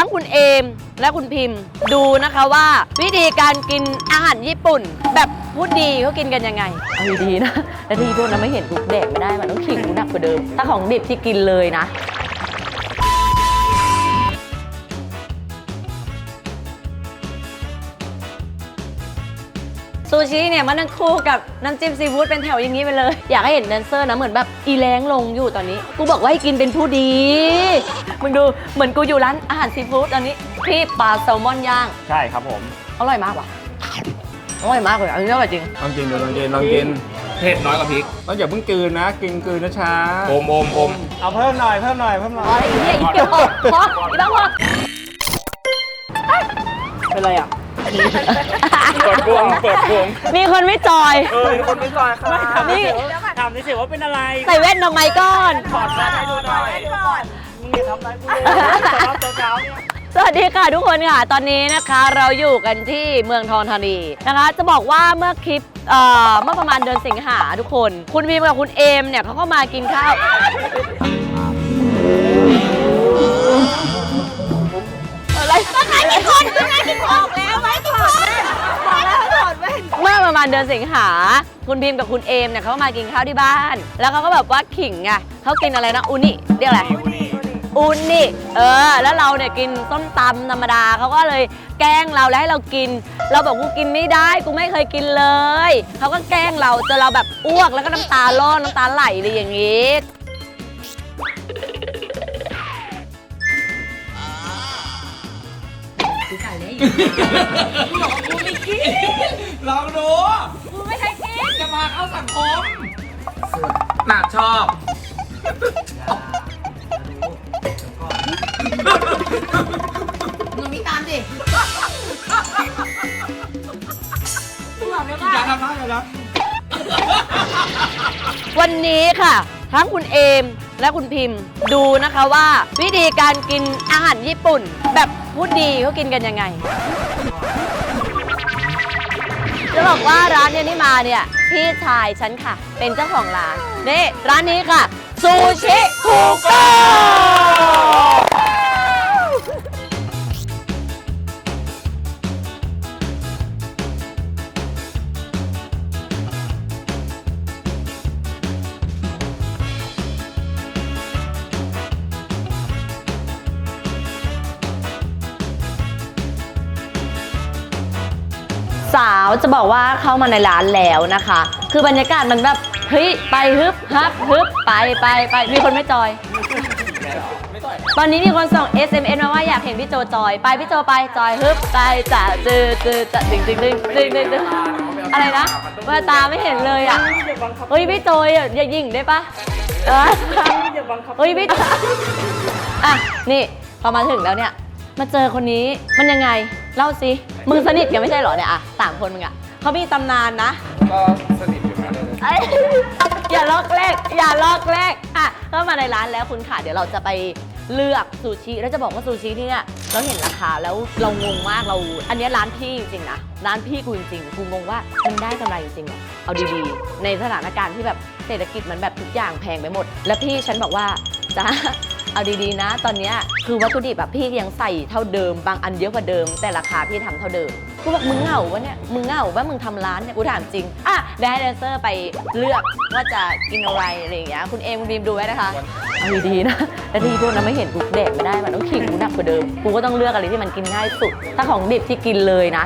ทั้งคุณเอมและคุณพิมพ์ดูนะคะว่า วิธีการกินอาหารญี่ปุ่น แบบพูดดีเขากินกันยังไง เอาดีๆนะแต่ที่พวกนั้นไม่เห็นกูแดกไม่ได้มันต้องขิงหนักกว่าเดิม ถ้าของดิบที่กินเลยนะ ซูชิเนี่ยมันต้องคู่กับน้ำจิ้มซีฟู้ดเป็นแถวอย่างนี้ไปเลย อยากให้เห็นแดนเซอร์นะเหมือนแบบอีแรงลงอยู่ตอนนี้ กูบอกว่าให้กินเป็นผู้ดี มึงดูเหมือนกูอยู่ร้านอาหารซีฟู้ดตอนนี้พี่ปลาแซลมอนย่างใช่ครับผมอร่อยมากว่ะอร่อยมากเลยอันนี้อร่อยจริงลองกินดูลองกินลองกินเผ็ดน้อยกว่าพริกต้องอย่าเพิ่งกลืนนะกินกลืนนะช้าอมอมอมเอาเพิ่มหน่อยเพิ่มหน่อยเพิ่มหน่ออ๋อยไอ้เหี้ยอีเดียวพออีกแล้วพอเป็นไรอะ เปิดพวงเปิดพวงมีคนไม่จอย เออคนไม่ซอยครับนี่ ถามนี่สิว่าเป็นอะไรใส่แว่นทำไมก่อน ถอดแว่นให้ดูหน่อยมึงอย่าทำอะไรกูเลยแต่รอบเช้าๆเนี่ย สวัสดีค่ะทุกคนค่ะ ตอนนี้นะคะเราอยู่กันที่เมืองทองธานีนะคะ จะบอกว่าเมื่อคลิปเอ่อเมื่อประมาณเดือนสิงหาทุกคน คุณพีมกับคุณเอมเนี่ยเขาก็มากินข้าว อะไรก็ไงกินคนก็ไงกินคนออก แล้วไม่ถอดแว่นบอกแล้วถอดแว่นเมื่อประมาณเดือนสิงหา คุณพีมกับคุณเอมเนี่ยเขามากินข้าวที่บ้าน แล้วเขาก็แบบว่าขิงไงเขากินอะไรนะอุนิเรียกอะไร อุนนี่เออ แล้วเราเนี่ยกินส้มตำธรรมดาเขาก็เลยแกล้งเราแล้วให้เรากิน เราบอกกูกินไม่ได้กูไม่เคยกินเลยเขาก็แกล้งเราจนเราแบบอ้วกแล้วก็น้ำตาล่อน้ำตาไหลเลยอย่างงี้ ลองดู กูไม่เคยกินจะพาเข้าสังคมหนักชอบมึงมีตามดิอย่าทำนะอย่าทวันนี้ค่ะ ทั้งคุณเอมและคุณพิมพ์ ดูนะคะว่า วิธีการกินอาหารญี่ปุ่น แบบ พูดดีเขากินกันยังไงจะบอกว่าร้านเนี่ยที่มาเนี่ยพี่ชายฉันค่ะ เป็นเจ้าของร้านนี่ร้านนี้ค่ะซูชิทูโก้สาวจะบอกว่าเข้ามาในร้านแล้วนะคะ คือบรรยากาศมันแบบเฮ้ยไปฮึบฮับฮึบไปไปไปมีคนไม่จอย ตอนนี้มีคนส่ง SMS มาว่าอยากเห็นพี่โจจอย ไปพี่โจไปจอยฮึบไปจะจือจือจะดึงดึงดึงดึงดึงดึงอะไรนะว่าตาไม่เห็นเลยอะเฮ้ยพี่โจยอะอย่ายิงได้ปะเออเฮ้ยพี่อะนี่พอมาถึงแล้วเนี่ยมาเจอคนนี้มันยังไง เล่าสิมึงสนิทกันไม่ใช่เหรอเนี่ยอะสามคนมึงอะเขามีตำนานนะำก็สนิทอยู่นะเลยเอ้ยอย่าลอกแรกอย่าลอกแรกอะเข้ามาในร้านแล้วคุณค่ะ เดี๋ยวเราจะไปเลือกซูชิ แล้วจะบอกว่าซูชิที่เนี่ยเราเห็นราคาแล้วเรางงมากเรา อันเนี้ยร้านพี่จริงๆนะ ร้านพี่กูจริงๆกูงงว่ามันได้กำไรจริงๆเหรอเอาดีๆ ในสถานการณ์ที่แบบเศรษฐกิจมันแบบทุกอย่างแพงไปหมด แล้วพี่ฉันบอกว่าจ้า เอาดีๆนะ ตอนนี้คือวัตถุดิบแบบพี่ยังใส่เท่าเดิม บางอันเยอะกว่าเดิม แต่ราคาพี่ทำเท่าเดิมกูบอกมึงเหงาวะเนี่ยมึงเหงาว่ามึงทำร้านเนี่ยกูถามจริงอะได้แดนเซอร์ไปเลือกว่าจะกินอะไรอะไรอย่างเงี้ยคุณเอมคุณบีมดูไว้นะคะเอาดีๆนะแต่ที่พวกนั้นไม่เห็นกูแดกไม่ได้มันต้องขิงกูหนักกว่าเดิมกูก็ต้องเลือกอะไรที่มันกินง่ายสุดถ้าของดิบที่กินเลยนะ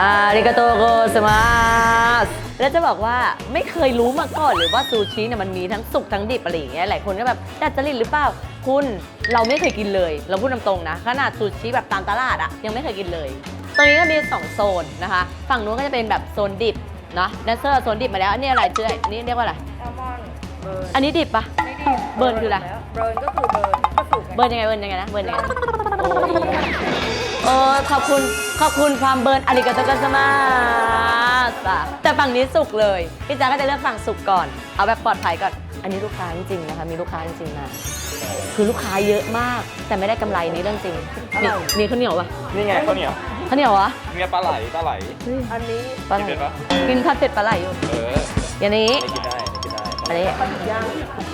อาริกาโตโกสมาสแล้วจะบอกว่าไม่เคยรู้มาก่อนเลยว่าซูชิเนี่ยมันมีทั้งสุกทั้งดิบอะไรอย่างเงี้ยหลายคนก็แบบดัดจริตหรือเปล่า คุณเราไม่เคยกินเลย เราพูดตรงๆนะ ขนาดซูชิแบบตามตลาดอะยังไม่เคยกินเลย ตรงนี้ก็มีสองโซนนะคะ ฝั่งนู้นก็จะเป็นแบบโซนดิบเนาะแดนเซอร์โซนดิบมาแล้วอันนี้อะไรเชื่ออันนี้เรียกว่าอะไรแซลมอนเบิร์นอันนี้ดิบปะไม่ดีเบิร์นคืออะไรเบิร์นก็คือเบิร์นก็สุกไงเบิร์นยังไงเบิร์นยังไงนะเบิร์นยังไงโอ้เออขอบคุณขอบคุณความเบิร์นอาริกาโตกัสมาสะแต่ฝั่งนี้สุกเลย พี่จ๋าก็จะเลือกฝั่งสุกก่อน เอาแบบปลอดภัยก่อน อันนี้ลูกค้าจริงๆนะคะ มีลูกค้าจริงๆมาคือลูกค้าเยอะมาก แต่ไม่ได้กำไรนี่เรื่องจริง มีมีข้าวเหนียวปะนี่ไงข้าวเหนียวข้าวเหนียววะเนี่ยปลาไหลปลาไหล อันนี้ปลาไหลกินเป็นปะ กินผัดเผ็ดปลาไหลอยู่ เอออย่างนี้ ไม่กินได้ไม่กินได้อันนี้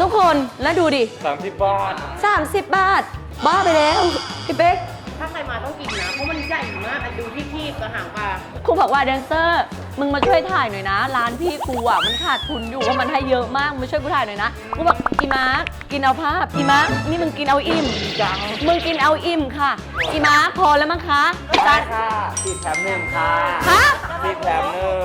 ทุกคนแล้วดูดิสามสิบบาท 30 บาท บ้าไปแล้ว พี่เป๊ก ถ้าใครมาต้องกินนะ เพราะมันใหญ่มากอันดูที่คีบกับหางปลา ครูบอกว่าแดนเซอร์มึงมาช่วยถ่ายหน่อยนะ ร้านพี่กูอะมันขาดทุนอยู่ว่ามันให้เยอะมากมึงมาช่วยกูถ่ายหน่อยนะกูบอกอีมาร์คกินเอาภาพอีมาร์คนี่มึงกินเอาอิ่มจังมึงกินเอาอิ่มค่ะอีมาร์คพอแล้วมั้งคะจานค่ะสิบแถมหนึ่งค่ะฮะสิบแถมหนึ่ง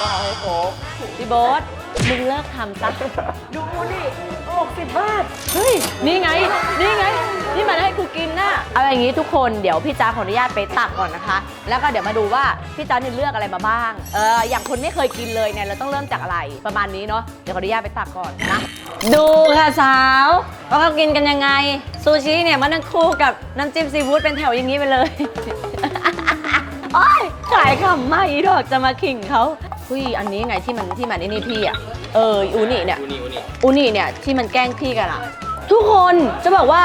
ต้องเอาให้ครบพี่โบ๊ทมึงเลิกทำซะดูนี่หก สิบบาท เฮ้ย นี่ไง นี่ไงที่มันให้กูกินน่ะเอาอย่างนี้ทุกคนเดี๋ยวพี่จ้าขออนุญาตไปตักก่อนนะคะ แล้วก็เดี๋ยวมาดูว่าพี่จ้าเนี่ยเลือกอะไรมาบ้าง เออ อย่างคนไม่เคยกินเลยเนี่ยเราต้องเริ่มจากอะไร ประมาณนี้เนาะ เดี๋ยวขออนุญาตไปตักก่อนนะ ดูค่ะสาวว่าเขากินกันยังไง ซูชิเนี่ยมันนั่งคู่กับน้ำจิ้มซีฟู้ดเป็นแถวอย่างนี้ไปเลย โอ้ยขายขำมากอีดอกจะมาขิงเขาคุยอันนี้ไงที่มันที่มันไอ้นี่พี่อะ เอออูนี่เนี่ย อูนี่อูนี่อูนี่เนี่ยที่มันแกล้งพี่กันอะทุกคนจะบอกว่า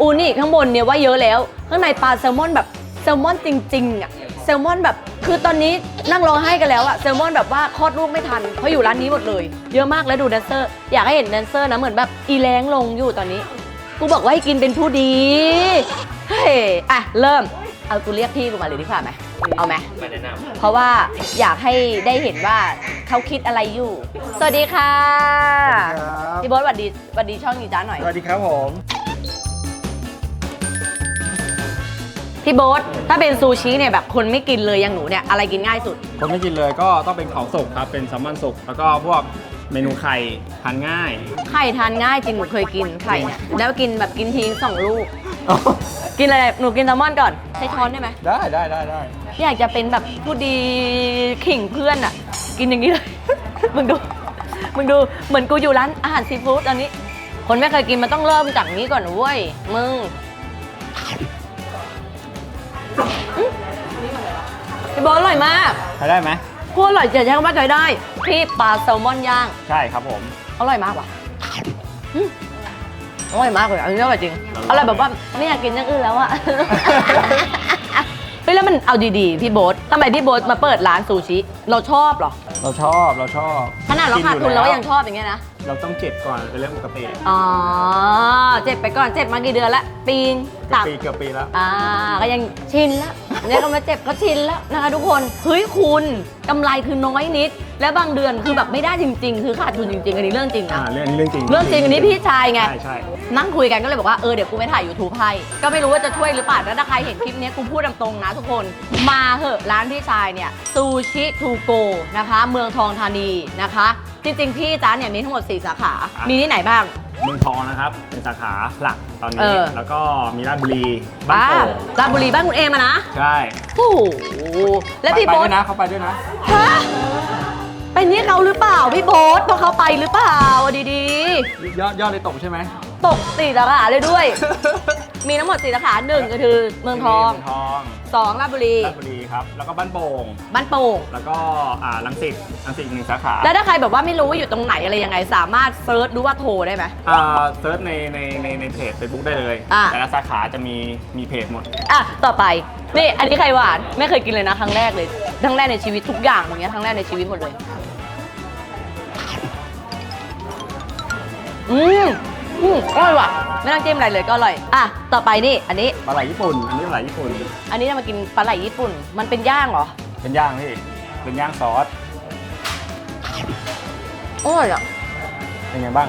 อูนี่ข้างบนเนี่ยว่าเยอะแล้ว ข้างในปลาแซลมอนแบบแซลมอนจริงๆอะแซลมอนแบบคือตอนนี้นั่งร้องไห้กันแล้วอะแซลมอนแบบว่าคลอดลูกไม่ทันเพราะอยู่ร้านนี้หมดเลย เยอะมากแล้วดูแดนเซอร์ อยากให้เห็นแดนเซอร์นะเหมือนแบบอีแรงลงอยู่ตอนนี้ กูบอกว่าให้กินเป็นผู้ดีเฮ้ยอะเริ่มเอากูเรียกพี่กูมาเลยดีกว่าไหม เอาไหมไม่แนะนเพราะว่าอยากให้ได้เห็นว่าเขาคิดอะไรอยู่ สวัสดีค่ะครับพี่โบ๊ทสวัสดีสวัสดีช่องนี้จ้าหน่อย สวัสดีครับผม พี่โบ๊ทถ้าเป็นซูชิเนี่ยแบบคนไม่กินเลยอย่างหนูเนี่ยอะไรกินง่ายสุด คนไม่กินเลยก็ต้องเป็นของสุกครับ เป็นแซลมอนสุกแล้วก็พวกเมนูไข่ทานง่าย ไข่ทานง่ายจริงหนูเคยกินไข่เนี่ยแล้วกินแบบกินทิ้งสองลูก กินอะไร หนูกินแซลมอนก่อน ใช้ช้อนได้ไหม ได้ได้ได้ได้ อยากจะเป็นแบบผู้ดีขิงเพื่อนอะ กินอย่างนี้เลย มึงดู มึงดูเหมือนกูอยู่ร้านอาหารซีฟู้ดตอนนี้ คนไม่เคยกินมันต้องเริ่มจากนี้ก่อนเว้ยมึงอื้อพี่บอลอร่อยมากใช้ได้ไหมโคตรอร่อยจะใช้คำว่าใช้ได้ครีบปลาแซลมอนย่าง ใช่ครับผม อร่อยมากว่ะอื้ออร่อยมากเลยอันนี้อร่อยจริง อร่อยแบบว่าไม่อยากกินอย่างอื่นแล้วอะเฮ้ย แล้วมันเอาดีๆ พี่โบ๊ททำไมพี่โบ๊ทมาเปิดร้านซูชิ เราชอบเหรอ เราชอบเราชอบขนาดเราขาดทุนกิเราอก็ยังชอบอย่างเงี้ยนะ เราต้องเจ็บก่อนเป็นเรื่องปกติอ๋อ เจ็บไปก่อนเจ็บมากี่เดือนละปีงเกือบตับปีเกือบปีแล้ว อ่าก็ยังชินแล้วเนี่ยก็มาเจ็บก็ชินแล้วนะคะทุกคนเฮ้ยคุณกำไรคือน้อยนิด และบางเดือนคือแบบไม่ได้จริง ๆ คือขาดทุนจริง ๆ อันนี้เรื่องจริงอ่านะ เรื่องนี้เรื่องจริงเรื่องจริงอันนี้พี่ชายไง ใช่ใช่ นั่งคุยกันก็เลยบอกว่า เออ เดี๋ยวกูไปถ่าย YouTube ให้ ก็ไม่รู้ว่าจะช่วยหรือเปล่าแล้วถ้าใครเห็นคลิปนี้กูพูดตรงๆนะทุกคน มาเหอะร้านพี่ชายเนี่ยซูชิทูโกนะคะ เมืองทองธานีนะคะ จริงๆ พี่จ้าเนี่ยมีทั้งหมด 4 สาขา มีที่ไหนบ้าง เมืองทองนะครับ เป็นสาขาหลักตอนเอนี้ อ แล้วก็มีราชบุรีบ้านอ่าโป่งราชบุรีบ้านคุณเอมานะใช่โอ้โหแล้วพี่ไปโบ๊ด้ทวยนะเขาไปด้วยนะ ฮะเป็นนี่เขาหรือเปล่าพี่โบ๊ทเพราะเขาไปหรือเปล่าเอาดียอดยอดเลยตกใช่ไหมๆ ตกสี่สาขาเลยด้วย มีทั้งหมดสี่สาขาหนึ่งก็คือเมืองทองเมืองทองสองราชบุรีราชบุรีครับ แล้วก็บ้านโป่ง บ้านโป่ง แล้วก็อ่าลังสิตลังสิตอีกหนึ่งสาขาแล้วถ้าใครแบบว่าไม่รู้ว่าอยู่ตรงไหนอะไรยังไง สามารถเซิร์ชดูว่าโทรได้ไหม อ่าเซิร์ชในในในในเพจ Facebook ได้เลย อ่าแต่ละสาขาจะมีมีเพจหมด อะ ต่อไป นี่อันนี้ไข่หวานไม่เคยกินเลยนะครั้งแรกเลยครั้งแรกในชีวิตทุกอย่างอย่างเงี้ยครั้งแรกในชีวิตหมดเลย อืม อืมอร่อยว่ะ ไม่ต้องจิ้มอะไรเลยก็อร่อย อะ ต่อไปนี่ อันนี้ ปลาไหลญี่ปุ่น อันนี้ปลาไหลญี่ปุ่น อันนี้จะมากินปลาไหลญี่ปุ่น มันเป็นย่างเหรอ เป็นย่างพี่ เป็นย่างซอส อร่อยอะเป็นไงบ้าง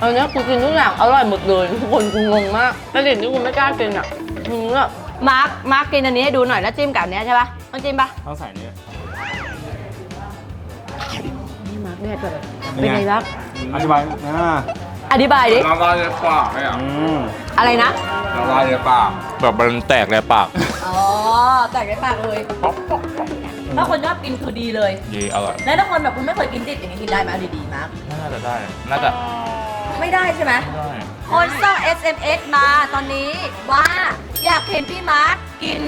อันนี้กูกินทุกอย่างอร่อยหมดเลยทุกคนกูงงมากแต่เด็กนี่กูไม่กล้ากินอะมึงอะมาร์ค มาร์คกินอันนี้ให้ดูหน่อยแล้วจิ้มกับอันเนี้ยใช่ปะต้องจิ้มปะต้องใส่เนื้อไม่ให้ตัวเลยเป็นไงรักอธิบายนะ อธิบายดิ ละลายในปากเลยอะอืมอะไรนะ ละลายในปาก แบบมันแตกในปาก อ๋อ แตกในปากเลย ถ้าคนชอบกินคือดีเลย ดีอร่อยแล้วถ้าคนแบบคุณไม่เคยกินติดอย่างนี้กินได้ไหมเอาดีๆมาก น่าจะได้ น่าจะไม่ได้ใช่ไหม ได้ คนส่ง SMS มาตอนนี้ว่าอยากเห็นพี่มาร์คกิน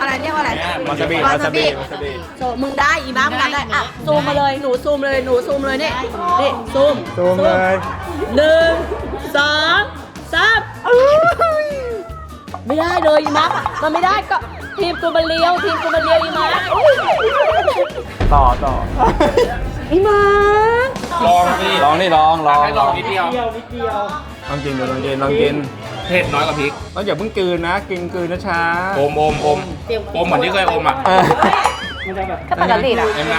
อะไรเรียกว่าอะไรวาซาบิวาวาซาซาบิบิวาซาบิ โซมึงได้อีมาร์คมึงทำได้อะซูมมาเลยหนูซูมเลยหนูซูมเลยนี่นี่ซูมซูมเลย หนึ่งสองสามไม่ได้เลยอีมาร์คมันไม่ได้ก็ทีมกูมันเลี้ยวทีมกูมันเลี้ยวอีมาร์คต่อต่ออีมาร์คลองพี่ลองนี่ลองลองให้ลองนิดเดียวเดียวนิดเดียวลองกินดูลองกินลองกิน เผ็ดน้อยกว่าพริกต้องอย่าเพิ่งกลืนนะกินกลืนนะช้าอมอมอมอมเหมือนที่เคยอมอะเออมันจะแบบก็ปกติแหละยังไง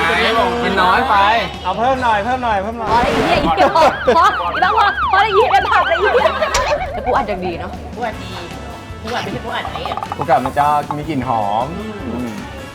กินน้อยไป เอาเพิ่มหน่อยเพิ่มหน่อยเพิ่มหน่อพอยแล้วอีเหี้ยอีเหี้ยพอพออีบ้าพอพอแล้วอีเหี้ยเป็นผักเลยอีเหี้ยแต่กูอาจจะดีเนาะผู้อัดดีผู้อัดไม่ใช่ผู้อัดนี้อะโอกาสมันจะมีกลิ่นหอม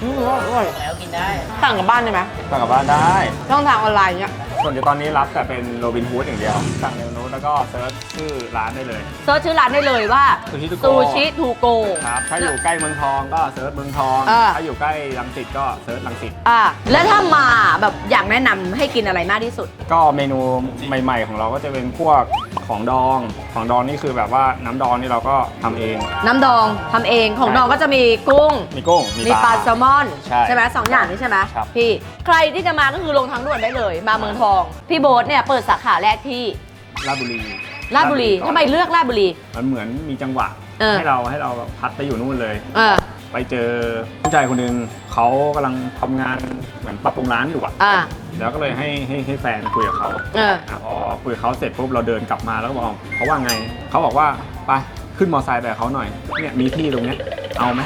อืมแล้วกินได้สั่งกับบ้านได้ไหมสั่งกลับบ้านได้ช่องทางออนไลน์เนี่ย ส่วนเดี๋ยวตอนนี้รับแต่เป็นโรบินฮูดอย่างเดียว สั่งในนู้นแล้วก็เซิร์ชชื่อร้านได้เลย เซิร์ชชื่อร้านได้เลยว่า Sushi to go ซูชิทูโก ครับ ถ้าอยู่ใกล้เมืองทองก็เซิร์ชเมืองทองอ่าถ้าอยู่ใกล้รังสิตก็เซิร์ชรังสิต อ่าแล้วถ้ามาแบบอยากแนะนำให้กินอะไรมากที่สุด ก็เมนูใหม่ ๆ ของเราก็จะเป็นพวกของดอง ของดองนี่คือแบบว่าน้ำดองนี่เราก็ทำเอง น้ำดองทำเองของดองก็จะมีกุ้ง มีกุ้งมีมีปลาแซลมอนใช่ไหมสองอย่างนี้ใช่ไหมครับ พี่ใครที่จะมาก็คือลงทางด่วนได้เลย มาเมืองทอง พี่โบ๊ทเนี่ยเปิดสาขาแรกที่ราชบุรีราชบุรีก่อนทำไมเลือกราชบุรี มันเหมือนมีจังหวะ เออ ให้เราให้เราพัดไปอยู่นู่นเลย เออ ไปเจอผู้ชายคนหนึ่งเขากำลังทำงานเหมือนปรับปรุงร้านอยู่อะอ่า แล้วก็เลยให้ให้ให้แฟนคุยกับเขาเอออะพอคุยกับเขาเสร็จปุ๊บเราเดินกลับมาแล้วก็บอกเขาว่าไงเขาบอกว่าไปขึ้นมอไซค์ไปกับเขาหน่อยเนี่ยมีที่ตรงเนี้ยเอาไหม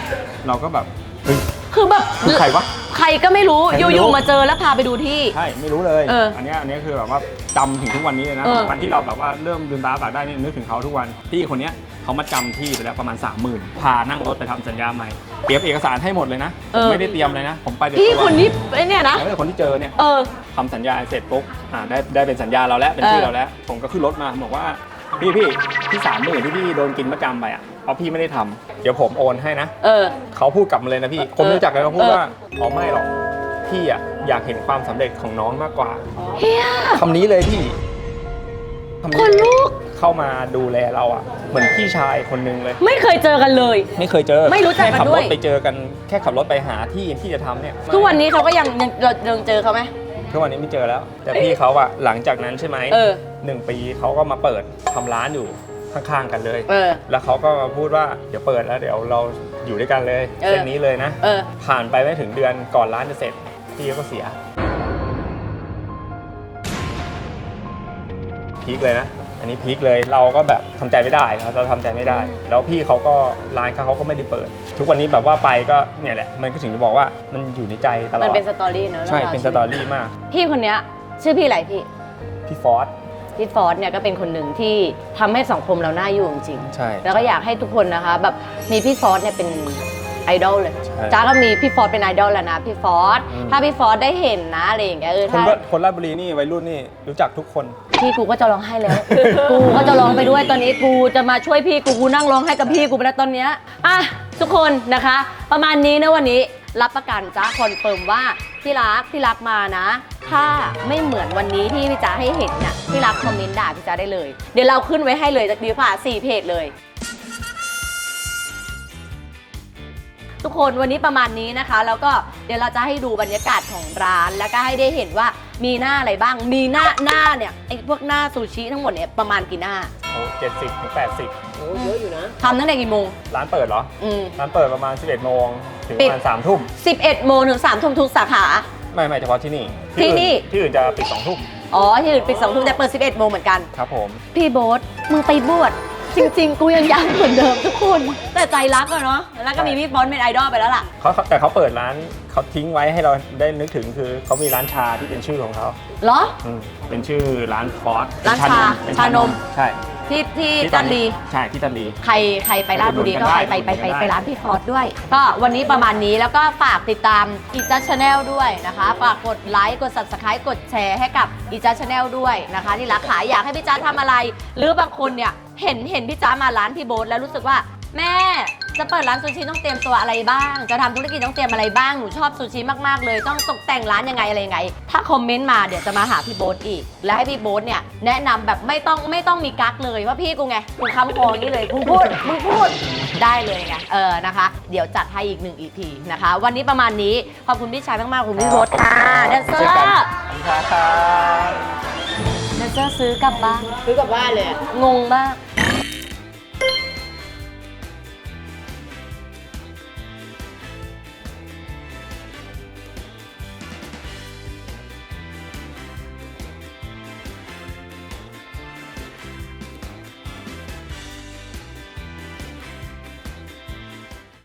เราก็แบบเฮ้ยคือแบบ คือใครวะ ใครก็ไม่รู้ใครอไม่รู้ยู่ๆมาเจอแล้วพาไปดูที่ ใช่ไม่รู้เลยเอออันเนี้ยอันเนี้ยคือแบบว่าจำถึงทุกวันนี้เลยนะเออ วันที่เราแบบว่าเริ่มลืมตาปากได้นี่นึกถึงเขาทุกวันพี่คนเนี้ยเขามาจำที่ไปแล้วประมาณ 3 0,000พานั่งรถไปทำสัญญาใหม่เตรียมเอกสารให้หมดเลยนะผมไม่ได้เตรียมเลยนะ ผมไปเดี๋ยวพี่ตัวคนนี้ไอ้เนี่ยนะ แล้วคนที่เจอเนี่ย เออ ทำสัญญาเสร็จปุ๊บอ่าได้ได้เป็นสัญญาเราแล้วเป็นชื่อเออเราแล้ว ผมก็ขึ้นรถมาผมบอกว่า พี่พี่ที่สามหมื่นที่พี่โดนกินประจำไปอะเพราะพี่ไม่ได้ทำเดี๋ยวผมโอนให้นะ เออ เขาพูดกลับมาเลยนะพี่ผมเออรู้จักเลยเขาพูดเออว่าอ๋อไม่หรอกพี่อะอยากเห็นความสำเร็จของน้องมากกว่าเฮียคำนี้เลยพี่คำคนนี้ลุกเข้ามาดูแลเราอะ เหมือนพี่ชายคนนึงเลย ไม่เคยเจอกันเลย ไม่เคยเจอไม่รู้จักกันแค่ขับด้รวยถไปเจอกันแค่ขับรถไปหาที่ที่จะทำเนี่ยทุกวันนี้เขาก็ยังยังเรายังเจอเขาไหม ทุกวันนี้ไม่เจอแล้ว แต่พี่เขาอะหลังจากนั้นใช่ไหมเออ หนึ่งปีเขาก็มาเปิดทำร้านอยู่ข้างๆกันเลย เออ แล้วเขาก็มาพูดว่าเดี๋ยวเปิดแล้วเดี๋ยวเราอยู่ด้วยกันเลยเออ เส้นนี้เลยนะ เออ ผ่านไปไม่ถึงเดือนก่อนร้านจะเสร็จ พี่ก็เสียพีคเลยนะอั นนี้พีคเลยเราก็แบบทำใจไม่ได้ครับเราทำใจไม่ได้ แล้วพี่เขาก็ร้านเขาเขาก็ไม่ได้เปิด ทุกวันนี้แบบว่าไปก็เนี่ยแหละมันก็ถึงจะบอกว่ามันอยู่ในใจตลอมันดเป็นสตอรี่เนอะใช่งาวเป็นชีสวิตตอรี่มากพี่คนเนี้ยชื่อพี่อะไรพี่พี่ฟอสพี่ฟอสเนี่ยก็เป็นคนหนึ่งที่ทำให้สังคมเราน่าอยู่จริงๆ ใช่ แล้วก็อยากให้ทุกคนนะคะแบบมีพี่ฟอสเนี่ยเป็น ไอดอลเลยใช่จ้าก็มีพี่ฟอสเป็นไอดอลแล้วนะพี่ฟอสอืมถ้าพี่ฟอสได้เห็นนะอะไรอย่างเงี้ยเออคนถ้าราคนราชบุรีนี่วัยรุ่นนี่รู้จักทุกคน พี่กูก็จะร้องไห้แล้ว กูก็จะร้องไปด้วยตอนนี้กูจะมาช่วยพี่กูกูนั่งร้องไห้กับพี่กูไปแล้วตอนเนี้ยอะทุกคนนะคะ ประมาณนี้นะวันนี้รับประกันจ้าคอนเฟิร์มว่าที่รักที่รักมานะ ถ้าไม่เหมือนวันนี้ที่พี่จ๋าให้เห็นเนี่ยที่รักคอมเมนต์ด่าพี่จ๋าได้เลย เดี๋ยวเราขึ้นไว้ให้เลยจากดีผ่าสี่เพจเลย ทุกคนวันนี้ประมาณนี้นะคะ แล้วก็เดี๋ยวเราจะให้ดูบรรยากาศของร้าน แล้วก็ให้ได้เห็นว่ามีหน้าอะไรบ้าง มีหน้าหน้าเนี่ยไอ้พวกหน้าซูชิทั้งหมดเนี่ยประมาณกี่หน้าโอ้เจ็ดสิบถึงแปดสิบโอ้เยอะอยู่นะทำตั้งแต่กี่โมง ร้านเปิดเหรอ อืม ร้านเปิดประมาณ 11โมงถึงปิปดระมาณ3ทุ่ม11โมงถึง3ทุ่มทุกสาขา ไม่ไม่เฉพาะที่นี่ที่นี่อื่ที่อื่นจะปิด2ทุ่มอ๋อที่อื่นปิด2ทุ่มแต่เปิด 11โมงเหมือนกัน ครับผม พี่โบ๊ทมึงไปบวช จริง ๆ กูยังอยากเหมือนเดิมทุกคน แต่ใจรักอะเนาะแล้วก็มีพี่ฟอนต์เป็นไอดอลไปแล้วล่ะ เขาเขาแต่เขาเปิดร้าน เขาทิ้งไว้ให้เราได้นึกถึงคือเขามีร้านชาที่เป็นชื่อของเขาเหรอ อืมเป็นชื่อร้านฟอสร้านชาเป็นชานม ใช่ที่ที่ที่จันดี ใช่ที่จันดี ใครใครไปราชบุรีก็ไปไปไปไปไปร้านพี่ฟอร์ดด้วย ก็วันนี้ประมาณนี้แล้วก็ฝากติดตามอีจั c h ช n แนลด้วยนะคะ ฝากกดไลค์กด subscribe กดแชร์ให้กับอีจั c h ช n แนลด้วยนะคะ ที่รักขาอยากให้พี่จ้าทำอะไร หรือบางคนเนี่ยเห็นเห็นพี่จ้ามาร้านพี่โบ๊ทแล้วรู้สึกว่าแม่ จะเปิดร้านซูชิต้องเตรียมตัวอะไรบ้าง จะทำธุรกิจต้องเตรียมอะไรบ้าง หนูชอบซูชิมากๆ เลยต้องตกแต่งร้านยังไงอะไรยังไง ถ้าคอมเมนต์มาเดี๋ยวจะมาหาพี่โบ๊ทอีก และให้พี่โบ๊ทเนี่ยแนะนำแบบไม่ต้องไม่ต้องมีกักเลยว่าพี่กูไงกูค้ำคออย่างนี้เลยมึงพูดมึงพูดได้เลยไงเออนะคะ เดี๋ยวจัดให้อีกหนึ่ง EP นะคะ วันนี้ประมาณนี้ขอบคุณพี่ชายมากๆขอบคุณพี่โบ๊ทค่ะแดนเซอเช่นกันร์ขอบคุณครับแดนเซอร์ซื้อกลับบ้าน ซื้อกลับบ้านเลยอะ งงมาก